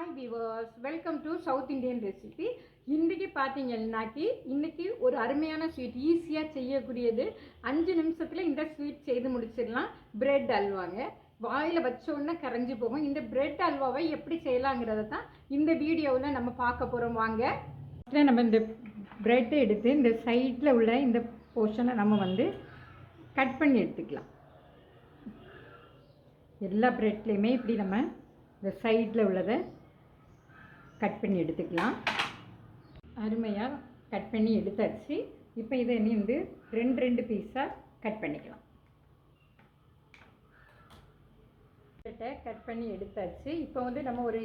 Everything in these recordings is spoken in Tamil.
Hi viewers welcome to South Indian recipe இன்றைக்கி பார்த்தீங்கன்னாக்கி இன்றைக்கி ஒரு அருமையான ஸ்வீட் ஈஸியாக செய்யக்கூடியது. அஞ்சு நிமிஷத்தில் இந்த ஸ்வீட் செய்து முடிச்சிடலாம். பிரெட் அல்வாங்க. வாயில் வச்சோன்னே கரைஞ்சி போகும். இந்த பிரெட் அல்வாவை எப்படி செய்யலாங்கிறத தான் இந்த வீடியோவில் நம்ம பார்க்க போகிறோம் வாங்க. நம்ம இந்த பிரெட்டை எடுத்து இந்த சைடில் உள்ள இந்த போர்ஷனை நம்ம வந்து கட் பண்ணி எடுத்துக்கலாம். எல்லா பிரெட்லேயுமே இப்படி நம்ம இந்த சைடில் உள்ளதை கட் பண்ணி எடுத்துக்கலாம். அருமையாக கட் பண்ணி எடுத்தாச்சு. இப்போ இதை இனி வந்து ரெண்டு ரெண்டு பீஸாக கட் பண்ணிக்கலாம். கட் பண்ணி எடுத்தாச்சு. இப்போ வந்து நம்ம ஒரு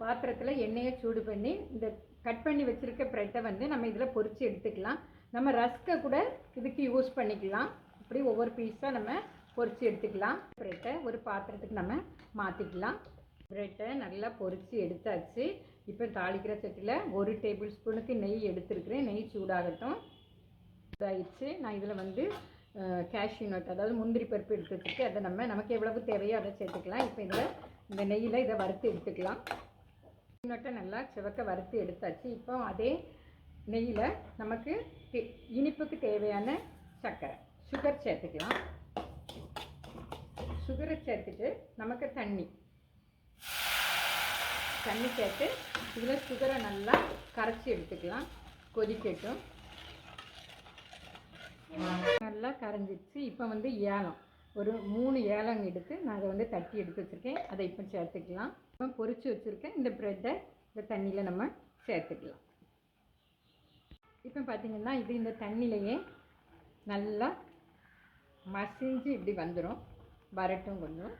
பாத்திரத்தில் எண்ணெயை சூடு பண்ணி இந்த கட் பண்ணி வச்சுருக்க ப்ரெட்டை வந்து நம்ம இதில் பொறிச்சு எடுத்துக்கலாம். நம்ம ரஸ்க்கை கூட இதுக்கு யூஸ் பண்ணிக்கலாம். இப்படி ஒவ்வொரு பீஸாக நம்ம பொரித்து எடுத்துக்கலாம். ப்ரெட்டை ஒரு பாத்திரத்துக்கு நம்ம மாற்றிக்கலாம் பிரெட்டை நல்லா பொரித்து எடுத்தாச்சு. இப்போ தாளிக்கிற சட்டியில் ஒரு டேபிள் ஸ்பூனுக்கு நெய் எடுத்துருக்கிறேன். நெய் சூடாகட்டும். இதாகிடுச்சு நான் இதில் வந்து கேஷ்யூ நட் அதாவது முந்திரி பருப்பு எடுத்து வச்சுட்டு அதை நம்ம நமக்கு எவ்வளவு தேவையோ அதை சேர்த்துக்கலாம். இப்போ இதில் இந்த நெய்யில் இதை வறுத்து எடுத்துக்கலாம். நட்டை நல்லா சிவக்க வறுத்து எடுத்தாச்சு. இப்போ அதே நெய்யில் நமக்கு இனிப்புக்கு தேவையான சர்க்கரை சுகர் சேர்த்துக்கலாம். சுகரை சேர்த்துட்டு நமக்கு தண்ணி தண்ணி சேர்த்து இதில் சுகரை நல்லா கரைச்சி எடுத்துக்கலாம். கொதிக்கட்டும். நல்லா கரைஞ்சிடுச்சு இப்போ வந்து ஏலம். ஒரு மூணு ஏலம் எடுத்து நான் அதை வந்து தட்டி எடுத்து வச்சுருக்கேன். அதை இப்போ சேர்த்துக்கலாம். இப்போ பொறிச்சு வச்சுருக்கேன் இந்த ப்ரெட்டை இந்த தண்ணியில் நம்ம சேர்த்துக்கலாம். இப்போ பார்த்திங்கன்னா இது இந்த தண்ணியிலையே நல்லா மசிஞ்சு இப்படி வந்துடும் வரட்டும் கொஞ்சம்.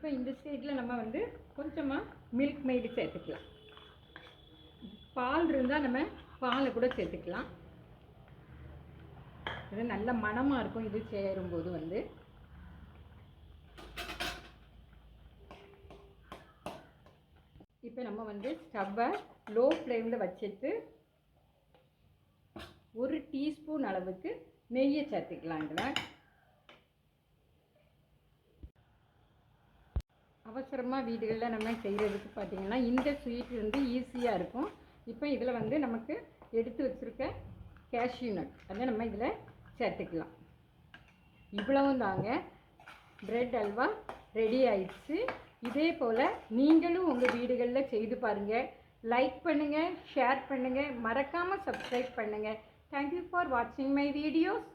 இப்போ இந்த ஸ்டேஜில் நம்ம வந்து கொஞ்சமாக மில்க் மெய்டு சேர்த்துக்கலாம். பால் இருந்தால் நம்ம பாலை கூட சேர்த்துக்கலாம். இது நல்ல மணமாக இருக்கும். இது சேரும்போது வந்து. இப்போ நம்ம வந்து ஸ்டவ்வை லோ ஃப்ளேமில் வச்சுட்டு ஒரு டீஸ்பூன் அளவுக்கு நெய்யை சேர்த்துக்கலாம் இதில். அவசரமாக வீடுகளில் நம்ம செய்கிறதுக்கு பார்த்தீங்கன்னா இந்த ஸ்வீட் வந்து ஈஸியாக இருக்கும். இப்போ இதில் வந்து நமக்கு எடுத்து வச்சுருக்க கேஷ்யூ நட் அதை நம்ம இதில் சேர்த்துக்கலாம். இவ்வளவும் தாங்க. பிரெட் அல்வா ரெடி ஆயிடுச்சு. இதே போல் நீங்களும் உங்கள் வீடுகளில் செய்து பாருங்கள் லைக் பண்ணுங்கள் ஷேர் பண்ணுங்கள் மறக்காமல் சப்ஸ்கிரைப் பண்ணுங்கள் தேங்க்யூ ஃபார் வாட்சிங் மை வீடியோஸ்